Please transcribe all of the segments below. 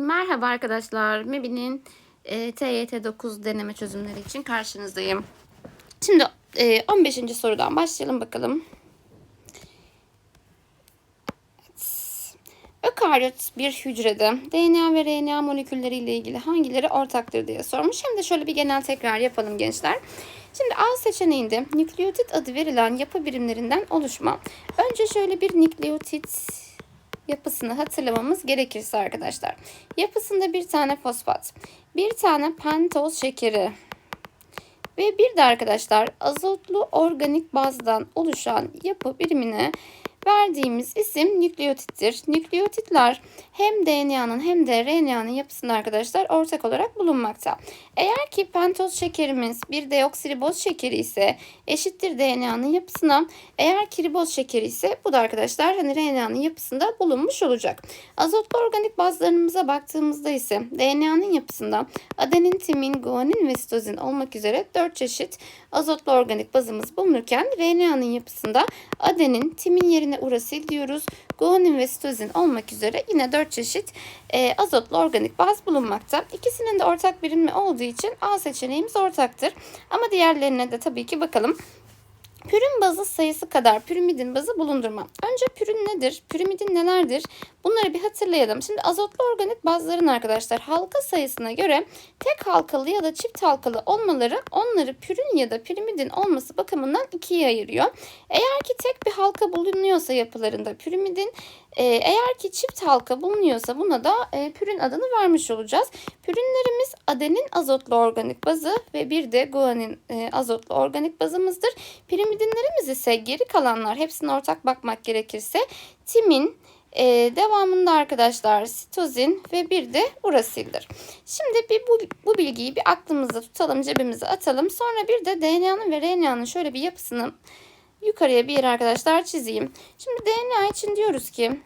Merhaba arkadaşlar. MEB'nin e, TYT9 deneme çözümleri için karşınızdayım. Şimdi e, 15. sorudan başlayalım bakalım. Ökaryot bir hücrede DNA ve RNA molekülleri ile ilgili hangileri ortaktır diye sormuş. Hem de şöyle bir genel tekrar yapalım gençler. Şimdi A seçeneğinde nükleotit adı verilen yapı birimlerinden oluşma. Önce şöyle bir nükleotit yapısını hatırlamamız gerekirse arkadaşlar. Yapısında bir tane fosfat, bir tane pentoz şekeri ve bir de arkadaşlar azotlu organik bazdan oluşan yapı birimine verdiğimiz isim nükleotittir. Nükleotitler hem DNA'nın hem de RNA'nın yapısında arkadaşlar ortak olarak bulunmakta. Eğer ki pentoz şekerimiz bir deoksiriboz şekeri ise eşittir DNA'nın yapısına. Eğer kiriboz şekeri ise bu da arkadaşlar hani RNA'nın yapısında bulunmuş olacak. Azotlu organik bazlarımıza baktığımızda ise DNA'nın yapısında adenin, timin, guanin ve sitozin olmak üzere 4 çeşit azotlu organik bazımız bulunurken RNA'nın yapısında adenin, timin yerine urasil diyoruz. Guanin ve sitozin olmak üzere yine 4 çeşit e, azotlu organik baz bulunmakta. İkisinin de ortak birimi olduğu için A seçeneğimiz ortaktır. Ama diğerlerine de tabii ki bakalım. Pürün bazı sayısı kadar pürimidin bazı bulundurma. Önce pürün nedir? Pürimidin nelerdir? Bunları bir hatırlayalım. Şimdi azotlu organik bazların arkadaşlar halka sayısına göre tek halkalı ya da çift halkalı olmaları onları pürün ya da pirimidin olması bakımından ikiye ayırıyor. Eğer ki tek bir halka bulunuyorsa yapılarında pirimidin e, eğer ki çift halka bulunuyorsa buna da e, pürün adını vermiş olacağız. Pürünlerimiz adenin azotlu organik bazı ve bir de guanin e, azotlu organik bazımızdır. Pirimidinlerimiz ise geri kalanlar hepsine ortak bakmak gerekirse timin, ee, devamında arkadaşlar sitozin ve bir de urasildir. Şimdi bir bu, bu bilgiyi bir aklımızda tutalım, cebimize atalım. Sonra bir de DNA'nın ve RNA'nın şöyle bir yapısını yukarıya bir yere arkadaşlar çizeyim. Şimdi DNA için diyoruz ki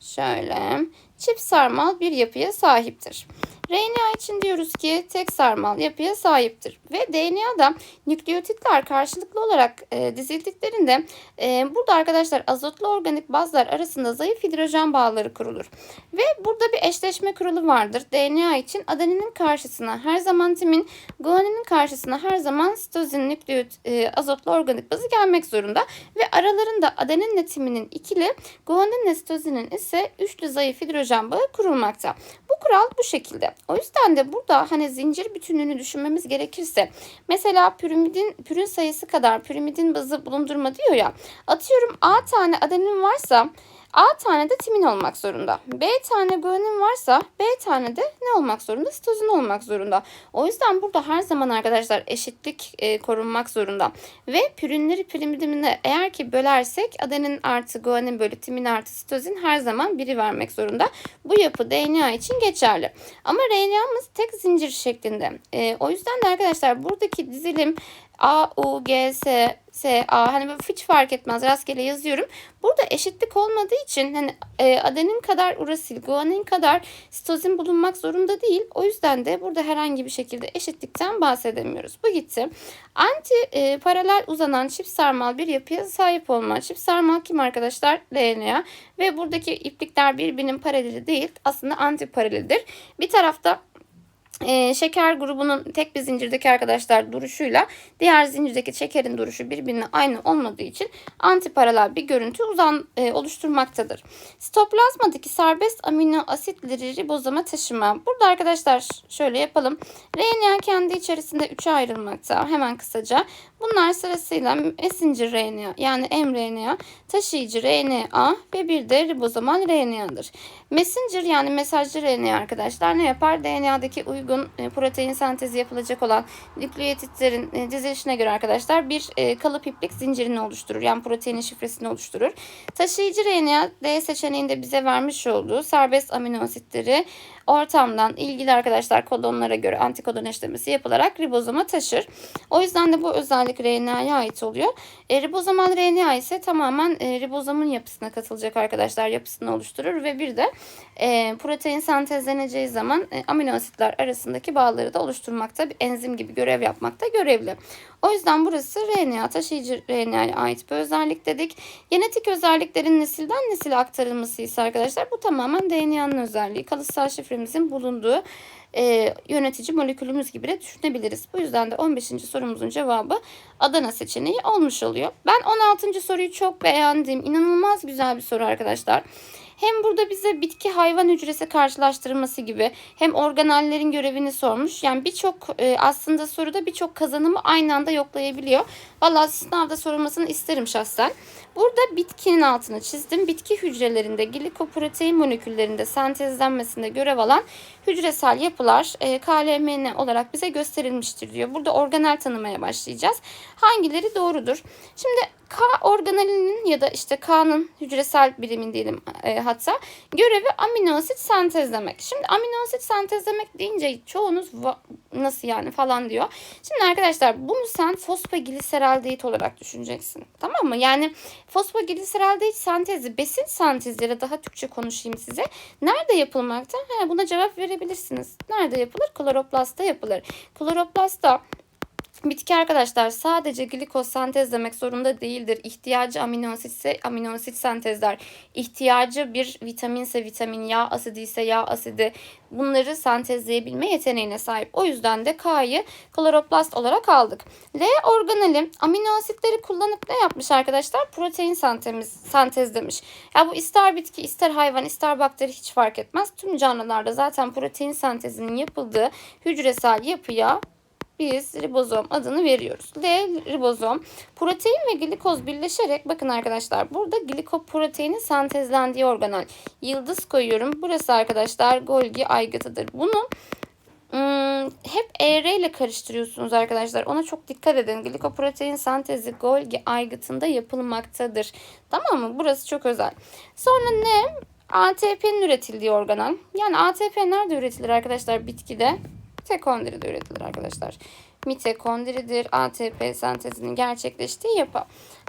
şöyle çift sarmal bir yapıya sahiptir. RNA için diyoruz ki tek sarmal yapıya sahiptir. Ve DNA'da nükleotitler karşılıklı olarak e, dizildiklerinde e, burada arkadaşlar azotlu organik bazlar arasında zayıf hidrojen bağları kurulur. Ve burada bir eşleşme kuralı vardır. DNA için adeninin karşısına her zaman timin, guaninin karşısına her zaman sitozin nükleot e, azotlu organik bazı gelmek zorunda. Ve aralarında adeninle timinin ikili, guaninle sitozinin ise üçlü zayıf hidrojen bağı kurulmakta. Bu kural bu şekilde. O yüzden de burada hani zincir bütünlüğünü düşünmemiz gerekirse mesela pirimidin pürün sayısı kadar pirimidin bazı bulundurma diyor ya. Atıyorum A tane adenin varsa A tane de timin olmak zorunda. B tane guanin varsa B tane de ne olmak zorunda? Sitozin olmak zorunda. O yüzden burada her zaman arkadaşlar eşitlik e, korunmak zorunda. Ve pürünleri pirimidimine eğer ki bölersek adenin artı guanin bölü timin artı sitozin her zaman biri vermek zorunda. Bu yapı DNA için geçerli. Ama RNA'mız tek zincir şeklinde. E, o yüzden de arkadaşlar buradaki dizilim A, U, G, S, S, A hani böyle hiç fark etmez rastgele yazıyorum. Burada eşitlik olmadığı için hani e, adenin kadar urasil, guanin kadar sitozin bulunmak zorunda değil. O yüzden de burada herhangi bir şekilde eşitlikten bahsedemiyoruz. Bu gitti. Anti e, paralel uzanan çift sarmal bir yapıya sahip olma. Çift sarmal kim arkadaşlar? DNA. Ve buradaki iplikler birbirinin paraleli değil. Aslında anti paraleldir. Bir tarafta e, şeker grubunun tek bir zincirdeki arkadaşlar duruşuyla diğer zincirdeki şekerin duruşu birbirine aynı olmadığı için antiparalel bir görüntü uzan e, oluşturmaktadır. Sitoplazmadaki serbest amino asitleri ribozoma taşıma. Burada arkadaşlar şöyle yapalım. RNA kendi içerisinde üçe ayrılmakta. Hemen kısaca. Bunlar sırasıyla messenger RNA yani mRNA, taşıyıcı RNA ve bir de ribozomal RNA'dır. Messenger yani mesajcı RNA arkadaşlar ne yapar? DNA'daki uygun e, protein sentezi yapılacak olan nükleotitlerin e, dizilişine göre arkadaşlar bir e, kalıp iplik zincirini oluşturur. Yani proteinin şifresini oluşturur. Taşıyıcı RNA D seçeneğinde bize vermiş olduğu serbest amino asitleri ortamdan ilgili arkadaşlar kodonlara göre antikodon eşlemesi yapılarak ribozoma taşır. O yüzden de bu özellik RNA'ya ait oluyor. E, ribozomal RNA ise tamamen e, ribozomun yapısına katılacak arkadaşlar. Yapısını oluşturur ve bir de e, protein sentezleneceği zaman e, amino asitler arasındaki bağları da oluşturmakta bir enzim gibi görev yapmakta görevli. O yüzden burası RNA taşıyıcı RNA'ya ait bir özellik dedik. Genetik özelliklerin nesilden nesile aktarılması ise arkadaşlar bu tamamen DNA'nın özelliği. Kalıtsal şifremizin bulunduğu e, yönetici molekülümüz gibi de düşünebiliriz. Bu yüzden de 15. sorumuzun cevabı Adana seçeneği olmuş oluyor. Ben 16. soruyu çok beğendim. İnanılmaz güzel bir soru arkadaşlar. Hem burada bize bitki hayvan hücresi karşılaştırması gibi hem organellerin görevini sormuş. Yani birçok e, aslında soruda birçok kazanımı aynı anda yoklayabiliyor. Vallahi sınavda sorulmasını isterim şahsen. Burada bitkinin altını çizdim. Bitki hücrelerinde glikoprotein moleküllerinde sentezlenmesinde görev alan hücresel yapılar e, KLMN olarak bize gösterilmiştir diyor. Burada organel tanımaya başlayacağız. Hangileri doğrudur? Şimdi K organelinin ya da işte K'nın hücresel birimin diyelim e, hatta görevi amino asit sentezlemek. Şimdi amino asit sentezlemek deyince çoğunuz nasıl yani falan diyor. Şimdi arkadaşlar bunu sen fosfogliseraldehit olarak düşüneceksin. Tamam mı? Yani fosfogliseraldehit sentezi besin sentezleri daha Türkçe konuşayım size. Nerede yapılmakta? He, buna cevap verebilirsiniz. Nerede yapılır? Kloroplastta yapılır. Kloroplastta Bitki arkadaşlar sadece glikoz sentezlemek zorunda değildir. İhtiyacı amino asitse amino asit sentezler. İhtiyacı bir vitaminse vitamin, yağ asidi ise yağ asidi bunları sentezleyebilme yeteneğine sahip. O yüzden de K'yı kloroplast olarak aldık. L organeli amino asitleri kullanıp ne yapmış arkadaşlar? Protein sentez, sentezlemiş. Ya bu ister bitki, ister hayvan, ister bakteri hiç fark etmez. Tüm canlılarda zaten protein sentezinin yapıldığı hücresel yapıya biz ribozom adını veriyoruz. L ribozom. Protein ve glikoz birleşerek bakın arkadaşlar burada glikoproteinin sentezlendiği organel. Yıldız koyuyorum. Burası arkadaşlar Golgi aygıtıdır. Bunu Hmm, hep ER ile karıştırıyorsunuz arkadaşlar. Ona çok dikkat edin. Glikoprotein sentezi Golgi aygıtında yapılmaktadır. Tamam mı? Burası çok özel. Sonra ne? ATP'nin üretildiği organel. Yani ATP nerede üretilir arkadaşlar bitkide? Mitokondride üretilir arkadaşlar. Mitokondridir ATP sentezinin gerçekleştiği yapı.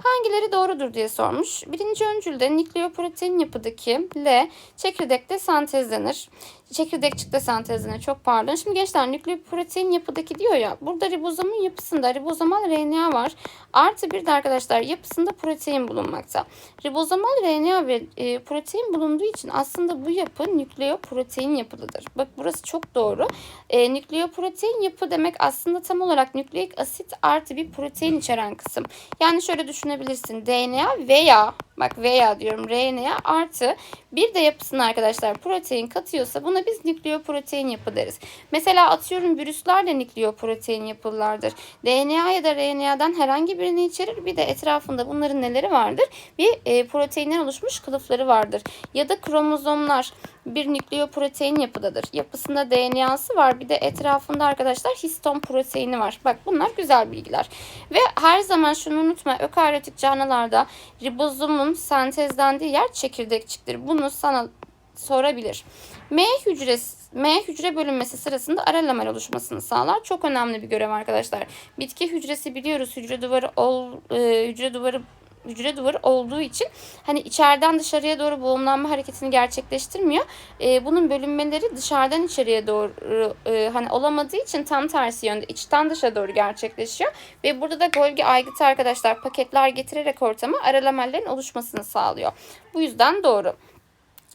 Hangileri doğrudur diye sormuş. Birinci öncülde nükleoprotein yapıdaki L çekirdekte sentezlenir. Çekirdekçikte sentezlenir. Çok pardon. Şimdi gençler nükleoprotein yapıdaki diyor ya. Burada ribozomun yapısında ribozomal RNA var. Artı bir de arkadaşlar yapısında protein bulunmakta. Ribozomal RNA ve e, protein bulunduğu için aslında bu yapı nükleoprotein yapılıdır. Bak burası çok doğru. E, nükleoprotein yapı demek aslında tam olarak nükleik asit artı bir protein içeren kısım. Yani şöyle düşünebilirsin. DNA veya bak veya diyorum RNA artı bir de yapısına arkadaşlar protein katıyorsa buna biz nükleoprotein yapı deriz. Mesela atıyorum virüsler de nükleoprotein yapılardır. DNA ya da RNA'dan herhangi birini içerir. Bir de etrafında bunların neleri vardır? Bir e, proteinden oluşmuş kılıfları vardır. Ya da kromozomlar bir nükleoprotein yapıdadır. Yapısında DNA'sı var. Bir de etrafında arkadaşlar histon proteini var. Bak bunlar güzel bilgiler. Ve her zaman şunu unutma. Ökaryotik canlılarda ribozomun sentezlendiği yer çekirdekçiktir. Bunu sana sorabilir. M hücresi M hücre bölünmesi sırasında ara lamel oluşmasını sağlar. Çok önemli bir görev arkadaşlar. Bitki hücresi biliyoruz hücre duvarı ol, e, hücre duvarı hücre duvarı olduğu için hani içeriden dışarıya doğru boğumlanma hareketini gerçekleştirmiyor. E, bunun bölünmeleri dışarıdan içeriye doğru e, hani olamadığı için tam tersi yönde içten dışa doğru gerçekleşiyor. Ve burada da Golgi aygıtı arkadaşlar paketler getirerek ortama ara lamellerin oluşmasını sağlıyor. Bu yüzden doğru.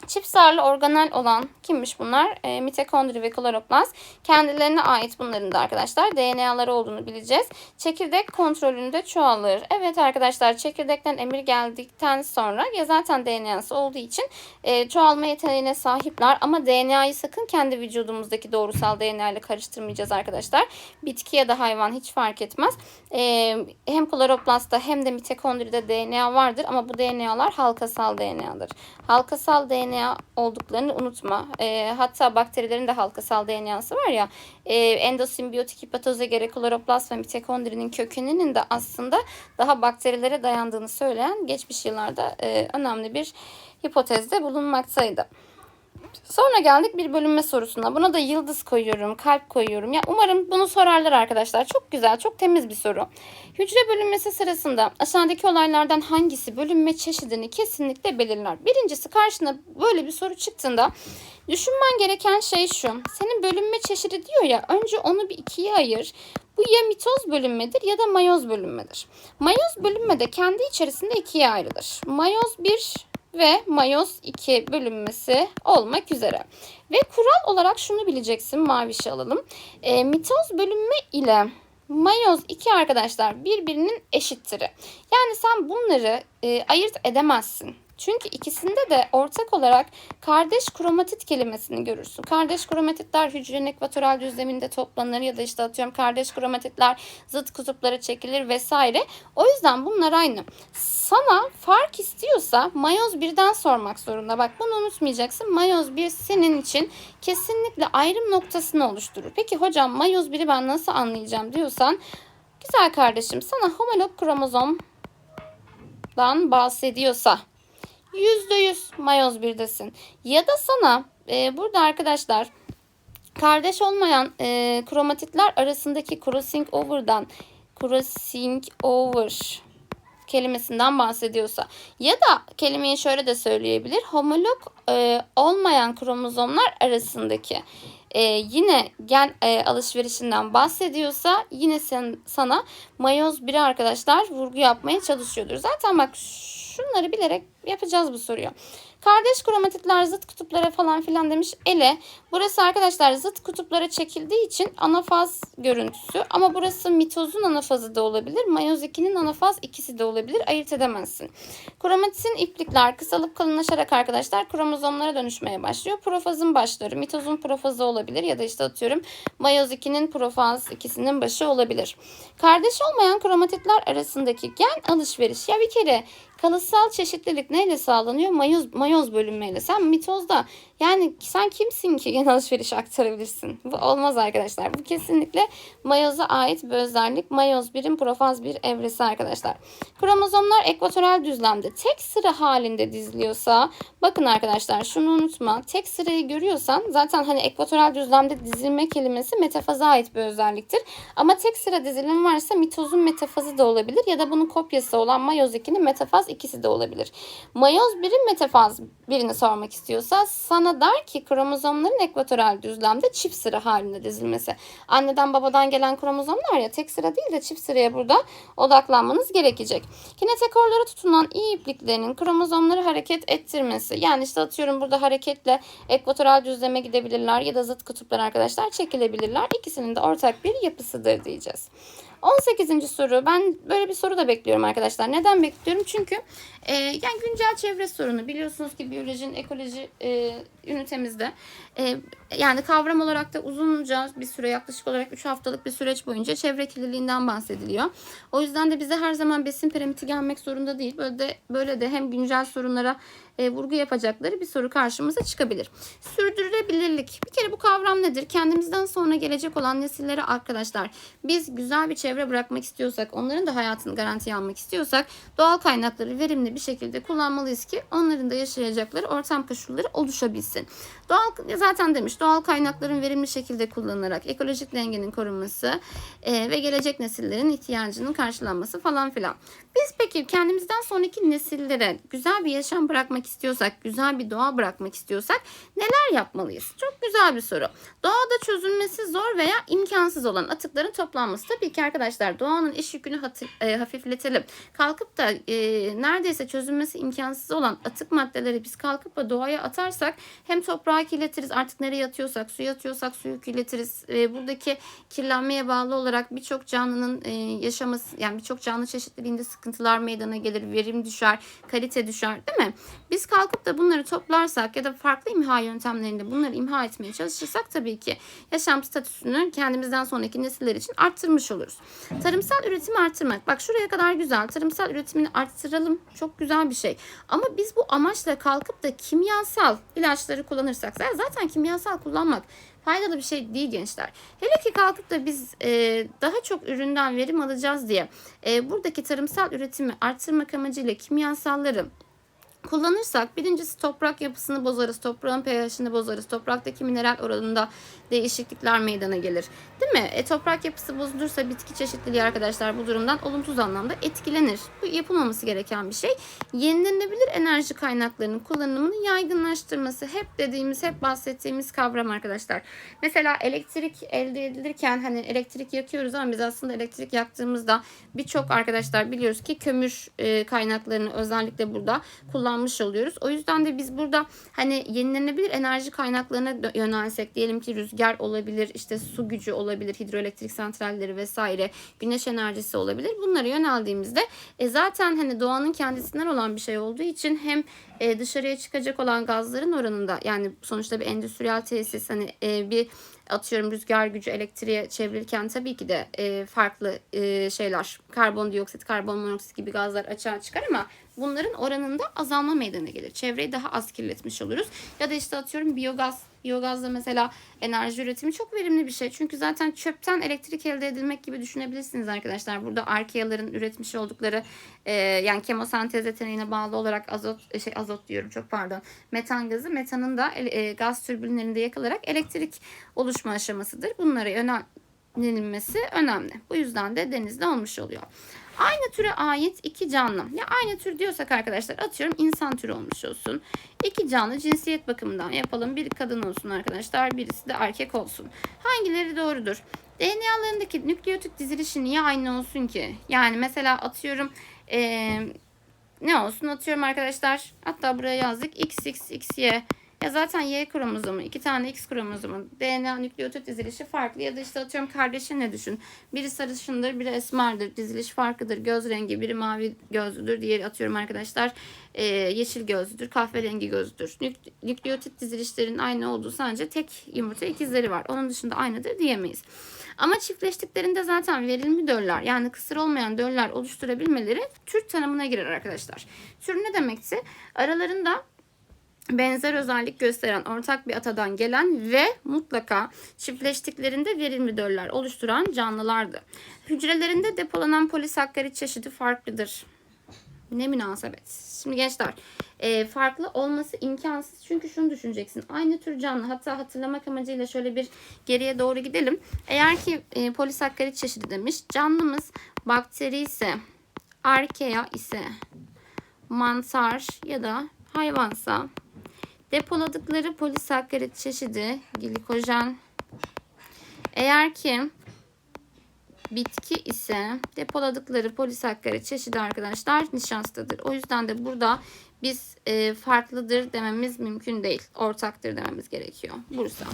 Çift zarlı organel olan kimmiş bunlar? E, mitokondri ve kloroplast. Kendilerine ait bunların da arkadaşlar DNA'ları olduğunu bileceğiz. Çekirdek kontrolünde çoğalır. Evet arkadaşlar çekirdekten emir geldikten sonra ya zaten DNA'sı olduğu için e, çoğalma yeteneğine sahipler. Ama DNA'yı sakın kendi vücudumuzdaki doğrusal DNA ile karıştırmayacağız arkadaşlar. Bitki ya da hayvan hiç fark etmez. E, hem kloroplastta hem de mitokondride DNA vardır ama bu DNA'lar halkasal DNA'dır. Halkasal DNA DNA olduklarını unutma. E, hatta bakterilerin de halkasal DNA'sı var ya. E, endosimbiyotik hipatoza göre kloroplast ve mitokondrinin kökeninin de aslında daha bakterilere dayandığını söyleyen geçmiş yıllarda e, önemli bir hipotezde bulunmaktaydı. Sonra geldik bir bölünme sorusuna. Buna da yıldız koyuyorum, kalp koyuyorum. Ya umarım bunu sorarlar arkadaşlar. Çok güzel, çok temiz bir soru. Hücre bölünmesi sırasında aşağıdaki olaylardan hangisi bölünme çeşidini kesinlikle belirler? Birincisi karşına böyle bir soru çıktığında düşünmen gereken şey şu. Senin bölünme çeşidi diyor ya önce onu bir ikiye ayır. Bu ya mitoz bölünmedir ya da mayoz bölünmedir. Mayoz bölünmede kendi içerisinde ikiye ayrılır. Mayoz 1 ve mayoz 2 bölünmesi olmak üzere. Ve kural olarak şunu bileceksin mavişi alalım. E, mitoz bölünme ile mayoz 2 arkadaşlar birbirinin eşittiri. Yani sen bunları e, ayırt edemezsin. Çünkü ikisinde de ortak olarak kardeş kromatit kelimesini görürsün. Kardeş kromatitler hücrenin ekvatoral düzleminde toplanır ya da işte atıyorum kardeş kromatitler zıt kutuplara çekilir vesaire. O yüzden bunlar aynı. Sana fark istiyorsa mayoz birden sormak zorunda. Bak bunu unutmayacaksın. Mayoz bir senin için kesinlikle ayrım noktasını oluşturur. Peki hocam mayoz biri ben nasıl anlayacağım diyorsan güzel kardeşim sana homolog kromozomdan bahsediyorsa %100 mayoz birdesin. Ya da sana e, burada arkadaşlar kardeş olmayan e, kromatitler arasındaki crossing over'dan crossing over kelimesinden bahsediyorsa ya da kelimeyi şöyle de söyleyebilir. Homolog e, olmayan kromozomlar arasındaki e, yine gen e, alışverişinden bahsediyorsa yine sen, sana mayoz biri arkadaşlar vurgu yapmaya çalışıyordur. Zaten bak şunları bilerek yapacağız bu soruyu. Kardeş kromatitler zıt kutuplara falan filan demiş ele. Burası arkadaşlar zıt kutuplara çekildiği için anafaz görüntüsü. Ama burası mitozun anafazı da olabilir. Mayoz 2'nin anafaz ikisi de olabilir. Ayırt edemezsin. Kromatitin iplikler kısalıp kalınlaşarak arkadaşlar kromozomlara dönüşmeye başlıyor. Profazın başları mitozun profazı olabilir ya da işte atıyorum mayoz 2'nin profaz ikisinin başı olabilir. Kardeş olmayan kromatitler arasındaki gen alışveriş. Ya bir kere kalıtsal çeşitlilik neyle sağlanıyor? Mayoz, mayoz bölünmeyle. Sen mitozda yani sen kimsin ki gen alışveriş aktarabilirsin? Bu olmaz arkadaşlar. Bu kesinlikle mayoza ait bir özellik. Mayoz birim profaz bir evresi arkadaşlar. Kromozomlar ekvatoral düzlemde tek sıra halinde diziliyorsa bakın arkadaşlar şunu unutma. Tek sırayı görüyorsan zaten hani ekvatoral düzlemde dizilme kelimesi metafaza ait bir özelliktir. Ama tek sıra dizilim varsa mitozun metafazı da olabilir ya da bunun kopyası olan mayoz 2'nin metafaz ikisi de olabilir. Mayoz birim metafaz birini sormak istiyorsa sana der ki kromozomların ekvatoral düzlemde çift sıra halinde dizilmesi. Anneden babadan gelen kromozomlar ya tek sıra değil de çift sıraya burada odaklanmanız gerekecek. Kinetekorlara tutunan iyi ipliklerinin kromozomları hareket ettirmesi. Yani işte atıyorum burada hareketle ekvatoral düzleme gidebilirler ya da zıt kutuplar arkadaşlar çekilebilirler. İkisinin de ortak bir yapısıdır diyeceğiz. 18. soru. Ben böyle bir soru da bekliyorum arkadaşlar. Neden bekliyorum? Çünkü e, yani güncel çevre sorunu biliyorsunuz ki biyolojinin ekoloji e, ünitemizde e, yani kavram olarak da uzunca bir süre yaklaşık olarak 3 haftalık bir süreç boyunca çevre kirliliğinden bahsediliyor. O yüzden de bize her zaman besin piramidi gelmek zorunda değil. Böyle de böyle de hem güncel sorunlara e, vurgu yapacakları bir soru karşımıza çıkabilir. Sürdürülebilirlik. Bir kere bu kavram nedir? Kendimizden sonra gelecek olan nesillere arkadaşlar biz güzel bir çevre bırakmak istiyorsak, onların da hayatını garantiye almak istiyorsak doğal kaynakları verimli bir şekilde kullanmalıyız ki onların da yaşayacakları ortam koşulları oluşabilsin. Doğal zaten demiş doğal kaynakların verimli şekilde kullanılarak ekolojik dengenin korunması e, ve gelecek nesillerin ihtiyacının karşılanması falan filan. Biz peki kendimizden sonraki nesillere güzel bir yaşam bırakmak istiyorsak, güzel bir doğa bırakmak istiyorsak neler yapmalıyız? Çok güzel bir soru. Doğada çözülmesi zor veya imkansız olan atıkların toplanması. Tabii ki arkadaşlar doğanın iş yükünü e, hafifletelim. Kalkıp da e, neredeyse çözülmesi imkansız olan atık maddeleri biz kalkıp da doğaya atarsak hem toprağı kirletiriz artık nereye atıyorsak suya atıyorsak suyu kirletiriz. E, buradaki kirlenmeye bağlı olarak birçok canlının e, yaşaması yani birçok canlı çeşitliliğinde sıkıntılar meydana gelir. Verim düşer, kalite düşer değil mi? Biz kalkıp da bunları toplarsak ya da farklı imha yöntemlerinde bunları imha etmeye çalışırsak tabii ki yaşam statüsünü kendimizden sonraki nesiller için arttırmış oluruz. Tarımsal üretimi arttırmak. Bak şuraya kadar güzel. Tarımsal üretimini arttıralım. Çok güzel bir şey. Ama biz bu amaçla kalkıp da kimyasal ilaçları kullanırsak zaten kimyasal kullanmak faydalı bir şey değil gençler. Hele ki kalkıp da biz e, daha çok üründen verim alacağız diye e, buradaki tarımsal üretimi arttırmak amacıyla kimyasalları kullanırsak birincisi toprak yapısını bozarız, toprağın pH'ini bozarız, topraktaki mineral oranında değişiklikler meydana gelir. Değil mi? E, toprak yapısı bozulursa bitki çeşitliliği arkadaşlar bu durumdan olumsuz anlamda etkilenir. Bu yapılmaması gereken bir şey. Yenilenebilir enerji kaynaklarının kullanımını yaygınlaştırması hep dediğimiz, hep bahsettiğimiz kavram arkadaşlar. Mesela elektrik elde edilirken hani elektrik yakıyoruz ama biz aslında elektrik yaktığımızda birçok arkadaşlar biliyoruz ki kömür e, kaynaklarını özellikle burada kullanmış oluyoruz. O yüzden de biz burada hani yenilenebilir enerji kaynaklarına yönelsek diyelim ki rüzgar olabilir, işte su gücü olabilir, hidroelektrik santralleri vesaire, güneş enerjisi olabilir. Bunlara yöneldiğimizde e, zaten hani doğanın kendisinden olan bir şey olduğu için hem e, dışarıya çıkacak olan gazların oranında yani sonuçta bir endüstriyel tesis hani e, bir atıyorum rüzgar gücü elektriğe çevrilirken tabii ki de e, farklı e, şeyler karbondioksit, karbon monoksit gibi gazlar açığa çıkar ama bunların oranında azalma meydana gelir. Çevreyi daha az kirletmiş oluruz. Ya da işte atıyorum biyogaz Biyogazda mesela enerji üretimi çok verimli bir şey. Çünkü zaten çöpten elektrik elde edilmek gibi düşünebilirsiniz arkadaşlar. Burada arkeaların üretmiş oldukları e, yani kemosentez yeteneğine bağlı olarak azot şey azot diyorum çok pardon. Metan gazı metanın da e, gaz türbinlerinde yakılarak elektrik oluşma aşamasıdır. Bunlara yönelilmesi önemli. Bu yüzden de denizde olmuş oluyor. Aynı türe ait iki canlı. Ya aynı tür diyorsak arkadaşlar atıyorum insan türü olmuş olsun. İki canlı cinsiyet bakımından yapalım. Biri kadın olsun arkadaşlar. Birisi de erkek olsun. Hangileri doğrudur? DNA'larındaki nükleotit dizilişi niye aynı olsun ki? Yani mesela atıyorum ee, ne olsun atıyorum arkadaşlar. Hatta buraya yazdık XX, XY ya zaten Y kromozomu, iki tane X kromozomu, DNA nükleotit dizilişi farklı ya da işte atıyorum kardeşin ne düşün. Biri sarışındır, biri esmerdir. Diziliş farklıdır. Göz rengi biri mavi gözlüdür, diğeri atıyorum arkadaşlar e, yeşil gözlüdür, kahverengi gözlüdür. Nük- nükleotit dizilişlerin aynı olduğu sadece tek yumurta ikizleri var. Onun dışında aynıdır diyemeyiz. Ama çiftleştiklerinde zaten verimli döller yani kısır olmayan döller oluşturabilmeleri tür tanımına girer arkadaşlar. Tür ne demekti? Aralarında benzer özellik gösteren ortak bir atadan gelen ve mutlaka çiftleştiklerinde verimli oluşturan canlılardı. Hücrelerinde depolanan polisakkarit çeşidi farklıdır. Ne münasebet. Şimdi gençler e, farklı olması imkansız. Çünkü şunu düşüneceksin. Aynı tür canlı hatta hatırlamak amacıyla şöyle bir geriye doğru gidelim. Eğer ki e, polisakkarit çeşidi demiş. Canlımız bakteri ise arkea ise mantar ya da hayvansa Depoladıkları polisakkarit çeşidi glikojen. Eğer ki bitki ise depoladıkları polisakkarit çeşidi arkadaşlar nişastadır. O yüzden de burada biz e, farklıdır dememiz mümkün değil. Ortaktır dememiz gerekiyor. Bursa.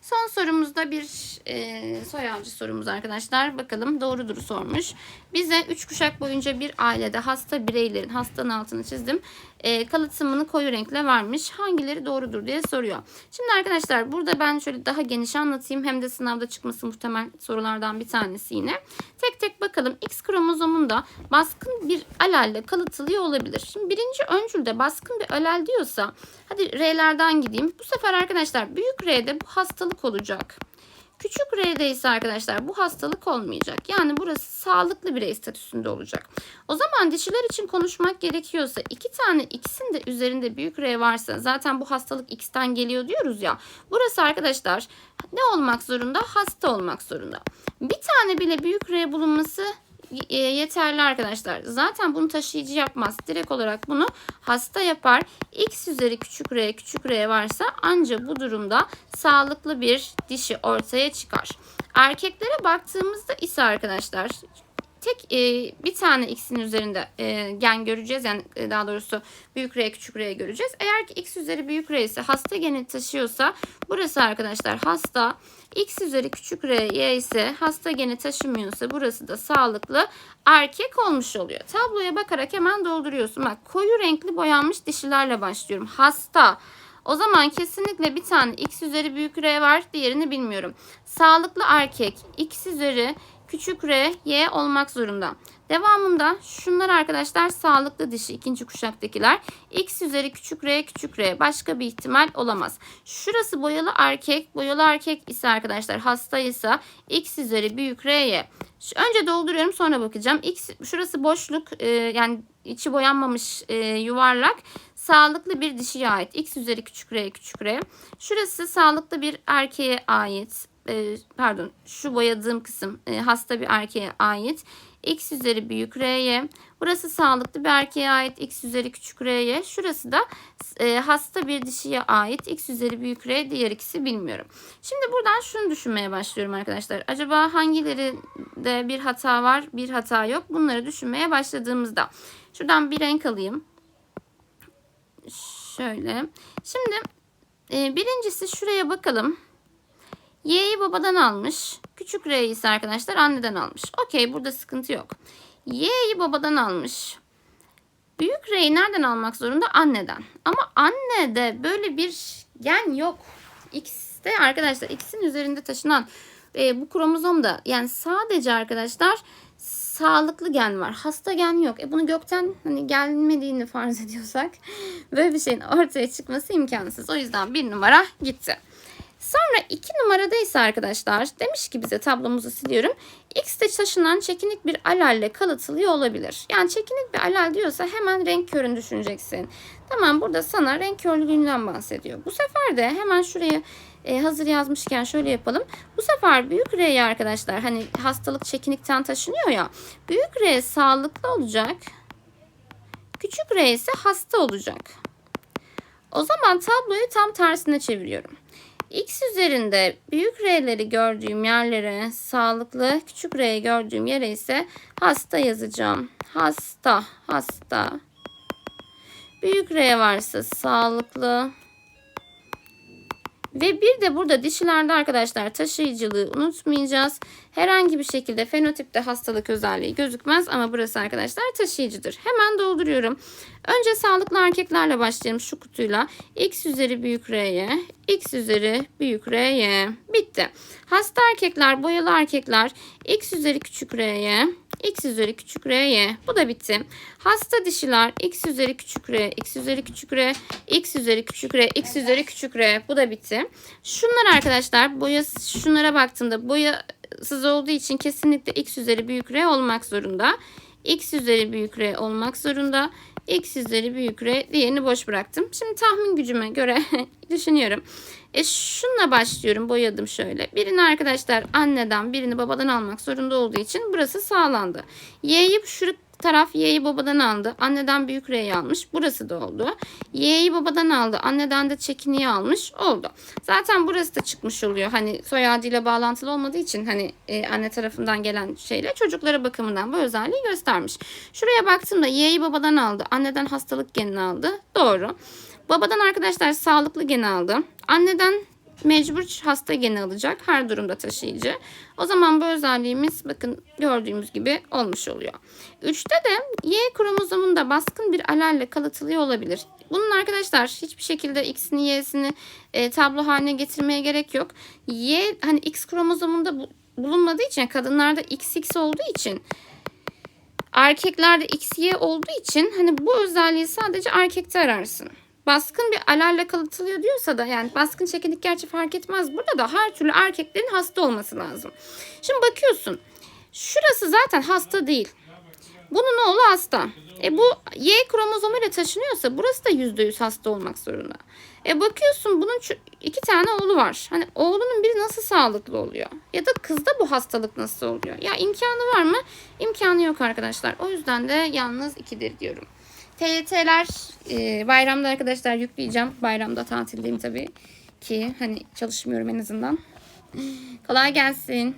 Son sorumuzda bir e, soy sorumuz arkadaşlar. Bakalım doğrudur sormuş. Bize 3 kuşak boyunca bir ailede hasta bireylerin hastanın altını çizdim. E, kalıtımını koyu renkle vermiş. Hangileri doğrudur diye soruyor. Şimdi arkadaşlar burada ben şöyle daha geniş anlatayım. Hem de sınavda çıkması muhtemel sorulardan bir tanesi yine. Tek tek bakalım. X kromozomunda baskın bir alelle kalıtılıyor olabilir. Şimdi birinci öncülde baskın bir alel diyorsa hadi R'lerden gideyim. Bu sefer arkadaşlar büyük R'de bu hastalık olacak. Küçük R'de ise arkadaşlar bu hastalık olmayacak. Yani burası sağlıklı birey statüsünde olacak. O zaman dişiler için konuşmak gerekiyorsa iki tane X'in de üzerinde büyük R varsa zaten bu hastalık X'ten geliyor diyoruz ya. Burası arkadaşlar ne olmak zorunda? Hasta olmak zorunda. Bir tane bile büyük R bulunması yeterli arkadaşlar. Zaten bunu taşıyıcı yapmaz. Direkt olarak bunu hasta yapar. X üzeri küçük r küçük r varsa ancak bu durumda sağlıklı bir dişi ortaya çıkar. Erkeklere baktığımızda ise arkadaşlar tek e, bir tane x'in üzerinde e, gen göreceğiz. Yani e, daha doğrusu büyük r küçük r göreceğiz. Eğer ki x üzeri büyük r ise hasta geni taşıyorsa burası arkadaşlar hasta. x üzeri küçük r y ise hasta geni taşımıyorsa burası da sağlıklı erkek olmuş oluyor. Tabloya bakarak hemen dolduruyorsun. Bak koyu renkli boyanmış dişilerle başlıyorum. Hasta. O zaman kesinlikle bir tane x üzeri büyük r var. Diğerini bilmiyorum. Sağlıklı erkek x üzeri küçük r, y olmak zorunda. Devamında şunlar arkadaşlar sağlıklı dişi ikinci kuşaktakiler. X üzeri küçük r küçük r başka bir ihtimal olamaz. Şurası boyalı erkek. Boyalı erkek ise arkadaşlar hastaysa x üzeri büyük r y. Önce dolduruyorum sonra bakacağım. X şurası boşluk e, yani içi boyanmamış e, yuvarlak sağlıklı bir dişiye ait. X üzeri küçük r küçük r. Şurası sağlıklı bir erkeğe ait. E, pardon şu boyadığım kısım e, hasta bir erkeğe ait. X üzeri büyük R'ye. Burası sağlıklı bir erkeğe ait. X üzeri küçük R'ye. Şurası da e, hasta bir dişiye ait. X üzeri büyük R. Diğer ikisi bilmiyorum. Şimdi buradan şunu düşünmeye başlıyorum arkadaşlar. Acaba hangilerinde bir hata var, bir hata yok? Bunları düşünmeye başladığımızda. Şuradan bir renk alayım. Şöyle. Şimdi e, birincisi şuraya bakalım. Y'yi babadan almış. Küçük R'yi ise arkadaşlar anneden almış. Okey burada sıkıntı yok. Y'yi babadan almış. Büyük R'yi nereden almak zorunda? Anneden. Ama annede böyle bir gen yok. X'te arkadaşlar X'in üzerinde taşınan e, bu kromozomda yani sadece arkadaşlar sağlıklı gen var. Hasta gen yok. E bunu gökten hani gelmediğini farz ediyorsak böyle bir şeyin ortaya çıkması imkansız. O yüzden bir numara gitti. Sonra iki numarada ise arkadaşlar demiş ki bize tablomuzu siliyorum. X'te taşınan çekinik bir alalle kalıtılıyor olabilir. Yani çekinik bir alal diyorsa hemen renk körünü düşüneceksin. Tamam burada sana renk körlüğünden bahsediyor. Bu sefer de hemen şuraya e, hazır yazmışken şöyle yapalım. Bu sefer büyük R'ye arkadaşlar hani hastalık çekinikten taşınıyor ya. Büyük R sağlıklı olacak. Küçük R ise hasta olacak. O zaman tabloyu tam tersine çeviriyorum. X üzerinde büyük R'leri gördüğüm yerlere sağlıklı, küçük R'yi gördüğüm yere ise hasta yazacağım. Hasta, hasta. Büyük R varsa sağlıklı. Ve bir de burada dişilerde arkadaşlar taşıyıcılığı unutmayacağız. Herhangi bir şekilde fenotipte hastalık özelliği gözükmez ama burası arkadaşlar taşıyıcıdır. Hemen dolduruyorum. Önce sağlıklı erkeklerle başlayalım şu kutuyla. X üzeri büyük R'ye, X üzeri büyük R'ye. Bitti. Hasta erkekler, boyalı erkekler X üzeri küçük R'ye, x üzeri küçük r'ye. Bu da bitti. Hasta dişiler x üzeri küçük r, x üzeri küçük r, x üzeri küçük r, x üzeri küçük r. Bu da bitti. Şunlar arkadaşlar boya şunlara baktığımda boyasız olduğu için kesinlikle x üzeri büyük r olmak zorunda. x üzeri büyük r olmak zorunda. X üzeri büyük r diğerini boş bıraktım. Şimdi tahmin gücüme göre düşünüyorum. E şunla başlıyorum. Boyadım şöyle. Birini arkadaşlar anneden birini babadan almak zorunda olduğu için burası sağlandı. Y'yi şu taraf Y'yi babadan aldı. Anneden büyük R'yi almış. Burası da oldu. Y'yi babadan aldı. Anneden de çekiniyi almış. Oldu. Zaten burası da çıkmış oluyor. Hani soyadıyla bağlantılı olmadığı için hani e, anne tarafından gelen şeyle çocuklara bakımından bu özelliği göstermiş. Şuraya baktığımda Y'yi babadan aldı. Anneden hastalık genini aldı. Doğru. Babadan arkadaşlar sağlıklı geni aldı. Anneden mecbur hasta geni alacak. Her durumda taşıyıcı. O zaman bu özelliğimiz bakın gördüğümüz gibi olmuş oluyor. Üçte de Y kromozomunda baskın bir alalle kalıtılıyor olabilir. Bunun arkadaşlar hiçbir şekilde X'ini Y'sini e, tablo haline getirmeye gerek yok. Y hani X kromozomunda bu, bulunmadığı için kadınlarda XX olduğu için erkeklerde XY olduğu için hani bu özelliği sadece erkekte ararsın baskın bir alarla kalıtılıyor diyorsa da yani baskın çekinik gerçi fark etmez. Burada da her türlü erkeklerin hasta olması lazım. Şimdi bakıyorsun. Şurası zaten hasta değil. Bunun oğlu hasta. E bu Y kromozomu ile taşınıyorsa burası da %100 hasta olmak zorunda. E bakıyorsun bunun iki tane oğlu var. Hani oğlunun biri nasıl sağlıklı oluyor? Ya da kızda bu hastalık nasıl oluyor? Ya imkanı var mı? İmkanı yok arkadaşlar. O yüzden de yalnız ikidir diyorum. TYT'ler e, bayramda arkadaşlar yükleyeceğim. Bayramda tatildeyim tabii ki hani çalışmıyorum en azından. Kolay gelsin.